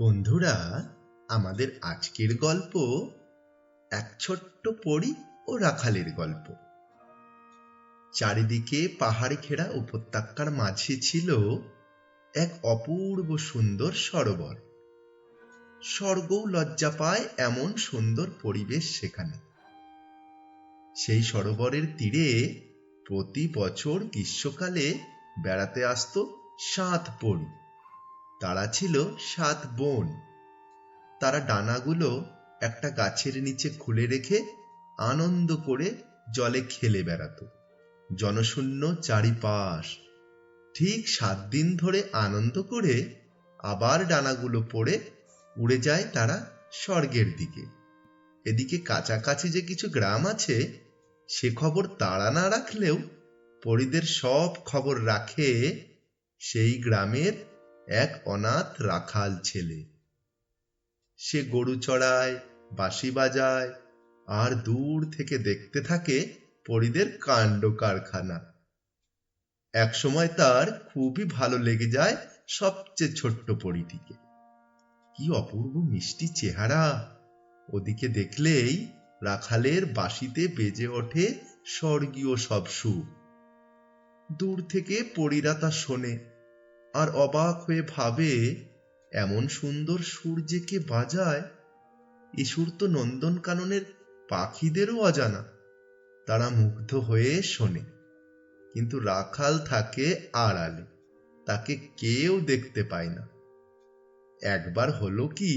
বন্ধুরা, আমাদের আজকের গল্প এক ছোট্ট পরী ও রাখালের গল্প। চারিদিকে পাহাড়ে ঘেরা উপত্যকার মাঝে ছিল এক অপূর্ব সুন্দর সরোবর। স্বর্গও লজ্জা পায় এমন সুন্দর পরিবেশ সেখানে। সেই সরোবরের তীরে প্রতি বছর গ্রীষ্মকালে বেড়াতে আসতো সাত পরী। তারা ছিল সাত বোন। তারা ডানাগুলো একটা গাছের নিচে খুলে রেখে আনন্দ করে জলে খেলে বেড়াতো। জনশূন্য চারিপাশ। ঠিক সাত দিন ধরে আনন্দ করে আবার ডানাগুলো পড়ে উড়ে যায় তারা স্বর্গের দিকে। এদিকে কাছাকাছি যে কিছু গ্রাম আছে, সে খবর তাড়া না রাখলেও পরিদের সব খবর রাখে সেই গ্রামের এক অনাথ রাখাল ছেলে। সে গরু চড়ায়, বাঁশি বাজায়, আর দূর থেকে দেখতে থাকে পরিদের কাণ্ড কারখানা। একসময় তার খুবই ভালো লেগে যায় সবচেয়ে ছোট্ট পরিটিকে। কি অপূর্ব মিষ্টি চেহারা। ওদিকে দেখলেই রাখালের বাঁশিতে বেজে ওঠে স্বর্গীয় সব সুর। দূর থেকে পরীরা তা শোনে। আর অবাক হয়ে ভাবে, এমন সুন্দর সুর যে কে বাজায়, এ সুর তো নন্দনকাননের পাখিদেরও অজানা। তারা মুগ্ধ হয়ে শোনে। কিন্তু রাখাল থাকে আড়ালে, তাকে কেউ দেখতে পায় না। একবার হলো কি,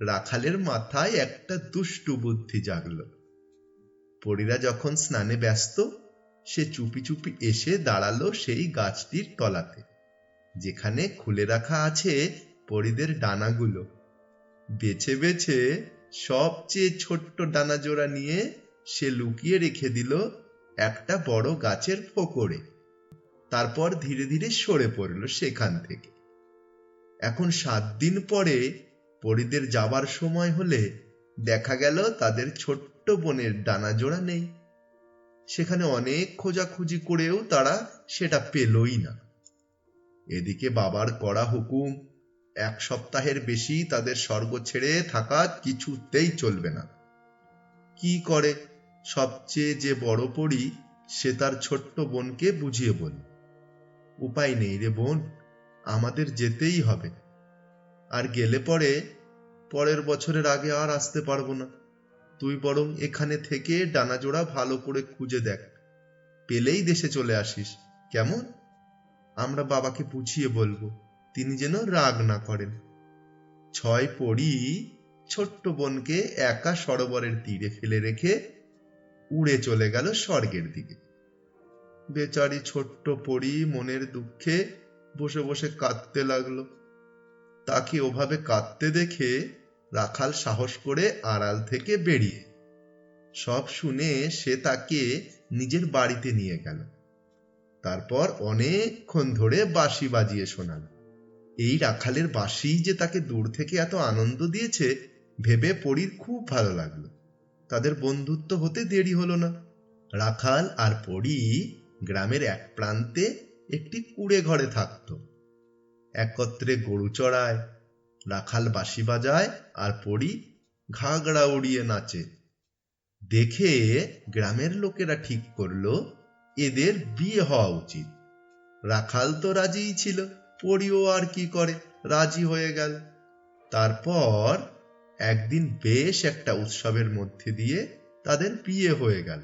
রাখালের মাথায় একটা দুষ্টু বুদ্ধি জাগলো। পরীরা যখন স্নানে ব্যস্ত, সে চুপি চুপি এসে দাঁড়াল সেই গাছটির তলাতে। যেখানে খুলে রাখা আছে পরিদের ডানাগুলো। বেছে বেছে সবচেয়ে ছোট্ট ডানা জোড়া নিয়ে সে লুকিয়ে রেখে দিল একটা বড় গাছের ফোকরে। তারপর ধীরে ধীরে সরে পড়ল সেখান থেকে। এখন সাত দিন পরে পরিদের যাবার সময় হলে দেখা গেল তাদের ছোট্ট বোনের ডানা জোড়া নেই। সেখানে অনেক খোঁজাখুঁজি করেও তারা সেটা পেলই না। এদিকে বাবার কড়া হুকুম, এক সপ্তাহের বেশি তাদের স্বর্গ ছেড়ে থাকা কিছুতেই চলবে না। কি করে? সবচেয়ে যে বড় পড়ি সে তার ছোট্ট বোনকে বুঝিয়ে বল। উপায় নেই রে বোন, আমাদের যেতেই হবে। আর গেলে পরে, পরের বছরের আগে আর আসতে পারব না। তুই বরং এখানে থেকে ডানাজোড়া ভালো করে খুঁজে দেখ। পেলেই দেশে চলে আসিস, কেমন? আমরা বাবাকে বুঝিয়ে বলব, তিনি যেন রাগ না করেন। ছয় পড়ি ছোট্ট বোনকে একা সরোবরের তীরে ফেলে রেখে উড়ে চলে গেল স্বর্গের দিকে। বেচারি ছোট্ট পড়ি মনের দুঃখে বসে বসে কাঁদতে লাগল। তাকে ওভাবে কাঁদতে দেখে রাখাল সাহস করে আড়াল থেকে বেরিয়ে সব শুনে সে তাকে নিজের বাড়িতে নিয়ে গেল। তারপর অনেকক্ষণ ধরে বাঁশি বাজিয়ে শোনাল। এই রাখালের বাঁশি যে তাকে দূর থেকে এত আনন্দ দিয়েছে, ভেবে পরীর খুব ভালো লাগল। তাদের বন্ধুত্ব হতে দেরি হলো না। রাখাল আর পরী গ্রামের এক প্রান্তে একটি কুড়ে ঘরে থাকতো। একত্রে গরু চড়ায়, রাখাল বাঁশি বাজায় আর পড়ি ঘাগড়া উড়িয়ে নাচে। দেখে গ্রামের লোকেরা ঠিক করল এদের বিয়ে হওয়া উচিত। রাখাল তো রাজিই ছিল পড়িও আর কি করে, রাজি হয়ে গেল। তারপর একদিন বেশ একটা উৎসবের মধ্যে দিয়ে তাদের বিয়ে হয়ে গেল।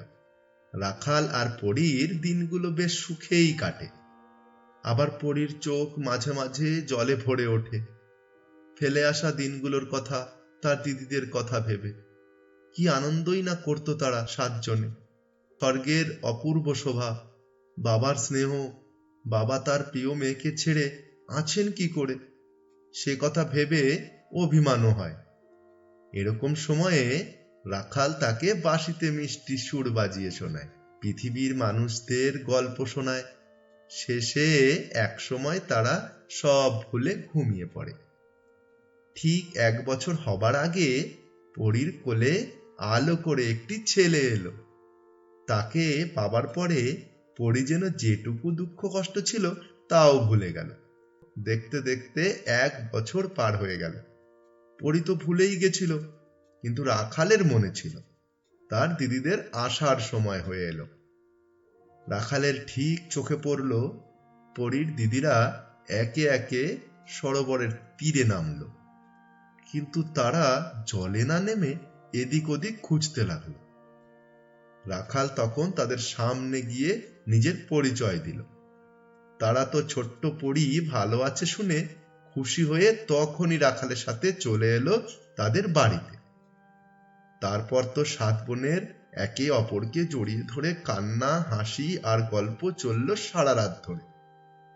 রাখাল আর পরীর দিনগুলো বেশ সুখেই কাটে। আবার পরীর চোখ মাঝে মাঝে জলে ভরে ওঠে। ফেলে আসা দিনগুলোর কথা, তার দিদিদের কথা ভেবে। কি আনন্দই না করতো তারা সাতজনে। স্বর্গের অপূর্ব শোভা। বাবার স্নেহ, বাবা তার প্রিয় মেয়েকে ছেড়ে আছেন কি করে? সে কথা ভেবে অভিমানও হয়। এরকম সময়ে রাখাল তাকে বাঁশিতে মিষ্টি সুর বাজিয়ে শোনায়। পৃথিবীর মানুষদের গল্প শোনায়। শেষে এক সময় তারা সব ভুলে ঘুমিয়ে পড়ে। ঠিক এক বছর হবার আগে পরীর কোলে আলো করে একটি ছেলে এলো। তাকে পাবার পরে পরি যেন যেটুকু দুঃখ কষ্ট ছিল তাও ভুলে গেল। দেখতে দেখতে এক বছর পার হয়ে গেল। পরি তো ভুলেই গেছিল, কিন্তু রাখালের মনে ছিল। তার দিদিদের আসার সময় হয়ে এলো। রাখালের ঠিক চোখে পড়ল, পরীর দিদিরা একে একে সরোবরের তীরে নামলো। কিন্তু তারা জলে না নেমে এদিক ওদিক খুঁজতে লাগল। রাখাল তখন তাদের সামনে গিয়ে নিজের পরিচয় দিল। তারা তো ছোট্ট পড়ি ভালো আছে শুনে খুশি হয়ে তখনই রাখালের সাথে চলে এলো তাদের বাড়িতে। তারপর তো সাত বোনের একে অপরকে জড়িয়ে ধরে কান্না, হাসি আর গল্প চলল সারা রাত ধরে।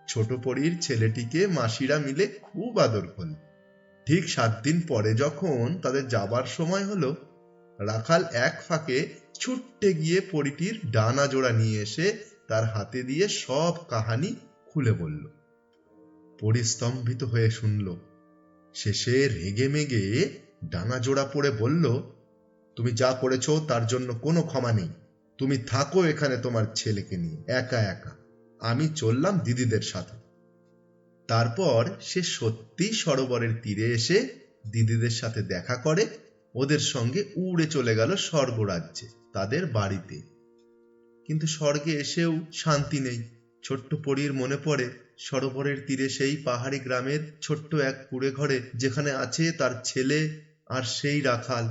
ছোট পরীর ছেলেটিকে মাসিরা মিলে খুব আদর করল। ঠিক সাত দিন পরে যখন তাদের যাবার সময় হলো রাখাল এক ফাঁকে ছুট্টে গিয়ে পরিটির ডানা জোড়া নিয়ে এসে তার হাতে দিয়ে সব কাহানি খুলে বলল। পরিস্তম্ভিত হয়ে শুনল। শেষে রেগে মেগে ডানা জোড়া পড়ে বলল, তুমি যা করেছ তার জন্য কোনো ক্ষমা নেই। তুমি থাকো এখানে তোমার ছেলেকে নিয়ে, একা একা। আমি চললাম দিদিদের সাথে। তারপর সে সত্যি সরোবরের তীরে এসে দিদিদের সাথে দেখা করে ওদের সঙ্গে উড়ে চলে গেল স্বর্গরাজ্যে, তাদের বাড়িতে। কিন্তু স্বর্গে এসেও শান্তি নেই। ছোট্ট পরীর মনে পড়ে, সরোবরের তীরে সেই পাহাড়ি গ্রামের ছোট্ট এক কুড়ে ঘরে যেখানে আছে তার ছেলে আর সেই রাখাল।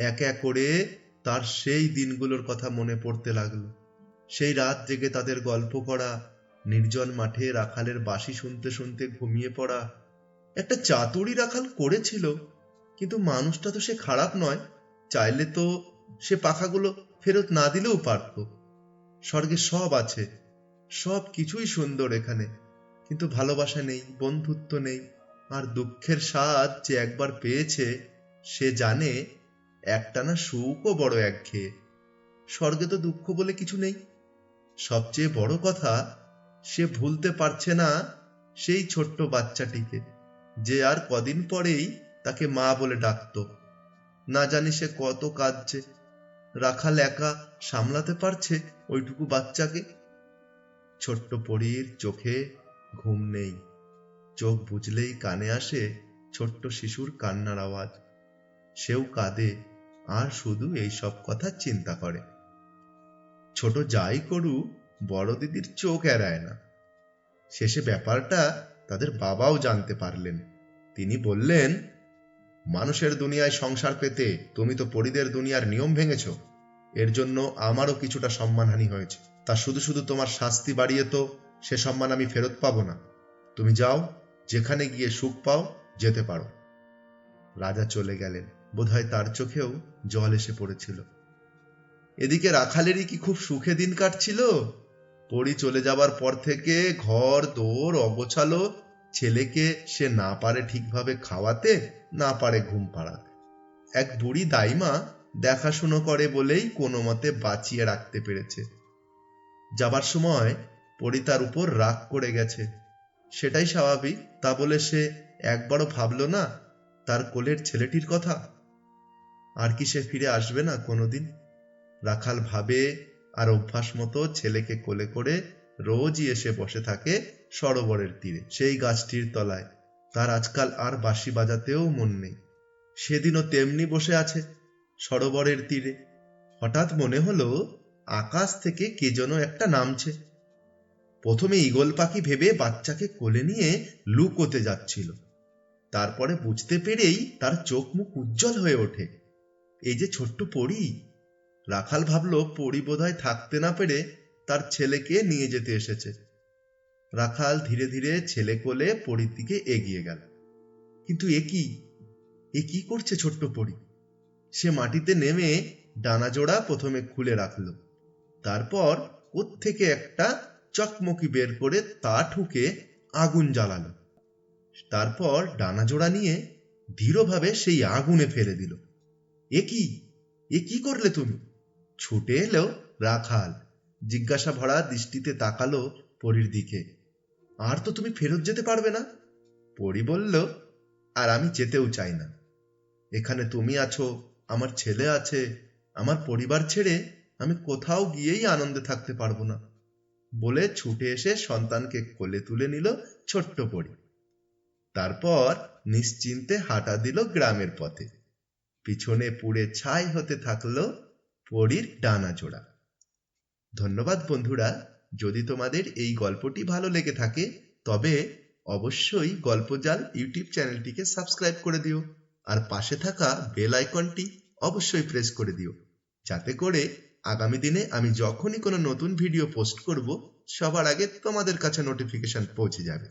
এক এক করে তার সেই দিনগুলোর কথা মনে পড়তে লাগল। সেই রাত জেগে তাদের গল্প করা, নির্জন মাঠে রাখালের বাঁশি শুনতে শুনতে ঘুমিয়ে পড়া। একটা চাতুরি রাখাল করেছিল। কিন্তু মানুষটা তো সে খারাপ নয়। চাইলে তো সে পাখাগুলো ফেরত না দিলেও পারত। স্বর্গে সব আছে, সব কিছুই সুন্দর এখানে। কিন্তু ভালোবাসা নেই, বন্ধুত্ব নেই, আর দুঃখের স্বাদ যে একবার পেয়েছে, সে জানে একটানা সুখও বড় একঘেয়ে। স্বর্গে তো দুঃখ বলে কিছু নেই। সবচেয়ে বড় কথা, সে ভুলতে পারছে না সেই ছোট্ট বাচ্চাটিকে, যে আর কদিন পরেই তাকে মা বলে ডাকত। না জানি সে কত কাঁদছে। রাখাল একা সামলাতে পারছে ওইটুকু বাচ্চাকে? ছোট্ট পরীর চোখে ঘুম নেই। চোখ বুঝলেই কানে আসে ছোট্ট শিশুর কান্নার আওয়াজ। সেও কাঁদে, আর শুধু এই সব কথা চিন্তা করে। ছোট যাই করু, বড় দিদির চোখ এড়ায় না। শেষে ব্যাপারটা তাদের বাবাও জানতে পারলেন। তিনি বললেন মানুষের দুনিয়ায় সংসার পেতে তুমি তো পরিদের দুনিয়ার নিয়ম ভেঙেছ। এর জন্য আমারও কিছুটা সম্মানহানি হয়েছে। তা শুধু শুধু তোমার শাস্তি বাড়িয়ে তো সে সম্মান আমি ফেরত পাবো না। তুমি যাও, যেখানে গিয়ে সুখ পাও, যেতে পারো। রাজা চলে গেলেন। বোধহয় তার চোখেও জল এসে পড়েছিল। এদিকে রাখালেরই কি খুব সুখে দিন কাটছিল? পরি চলে যাবার পর থেকে ঘর দৌড় অগোছালো ছেলেকে সে না পারে ঠিকভাবে খাওয়াতে, না পারে ঘুম পাড়াতে। এক বুড়ি দাইমা দেখাশুনো করে বলেই কোনো মতে বাঁচিয়ে রাখতে পেরেছে। যাবার সময় পরি তার উপর রাগ করে গেছে। সেটাই স্বাভাবিক, তা বলে সে একবারও ভাবল না, তার কোলের ছেলেটির কথা? আর কি সে ফিরে আসবে না কোনোদিন? রাখাল ভাবে আর অভ্যাস মতো ছেলেকে কোলে করে রোজই এসে বসে থাকে সরোবরের তীরে। সেই গাছটির তলায়। তার আজকাল আর বাঁশি বাজাতেও মন নেই। সেদিনও তেমনি বসে আছে সরোবরের তীরে। হঠাৎ মনে হলো, আকাশ থেকে কে যেন একটা নামছে। প্রথমে ঈগল পাখি ভেবে বাচ্চাকে কোলে নিয়ে লুকোতে যাচ্ছিল। তারপরে বুঝতে পেরেই তার চোখ মুখ উজ্জ্বল হয়ে ওঠে। এই যে ছোট্ট পড়ি রাখাল ভাবলো পড়ি বোধহয় থাকতে না পেরে তার ছেলেকে নিয়ে যেতে এসেছে। রাখাল ধীরে ধীরে ছেলে কোলে পরীর দিকে এগিয়ে গেল। কিন্তু এ কি? এ কি করছে ছোট্ট পরি? সে মাটিতে নেমে ডানা জোড়া প্রথমে খুলে রাখল। তারপর থেকে একটা চকমকি বের করে তা ঠুকে আগুন জ্বালালো। তারপর ডানা জোড়া নিয়ে ধীরভাবে সেই আগুনে ফেলে দিল। এ কি? এ কি করলে তুমি? ছুটে এলো রাখাল। জিজ্ঞাসা ভরা দৃষ্টিতে তাকালো পরীর দিকে। আর তো তুমি ফেরত যেতে পারবে না? পরি বলল, আর আমি যেতেও চাই না। এখানে তুমি আছো, আমার ছেলে আছে, আমার পরিবার ছেড়ে আমি কোথাও গিয়েই আনন্দে থাকতে পারব না। বলে ছুটে এসে সন্তানকে কোলে তুলে নিল ছোট্ট পরি। তারপর নিশ্চিন্তে হাঁটা দিল গ্রামের পথে। পিছনে পুড়ে ছাই হতে থাকল পরীর ডানা জোড়া। ধন্যবাদ বন্ধুরা যদি তোমাদের এই গল্পটি ভালো লেগে থাকে, তবে অবশ্যই গল্পজাল ইউটিউব চ্যানেলটিকে সাবস্ক্রাইব করে দিও আর পাশে থাকা বেল আইকনটি অবশ্যই প্রেস করে দিও। যাতে করে আগামী দিনে আমি যখনই কোনো নতুন ভিডিও পোস্ট করব, সবার আগে তোমাদের কাছে নোটিফিকেশন পৌঁছে যাবে।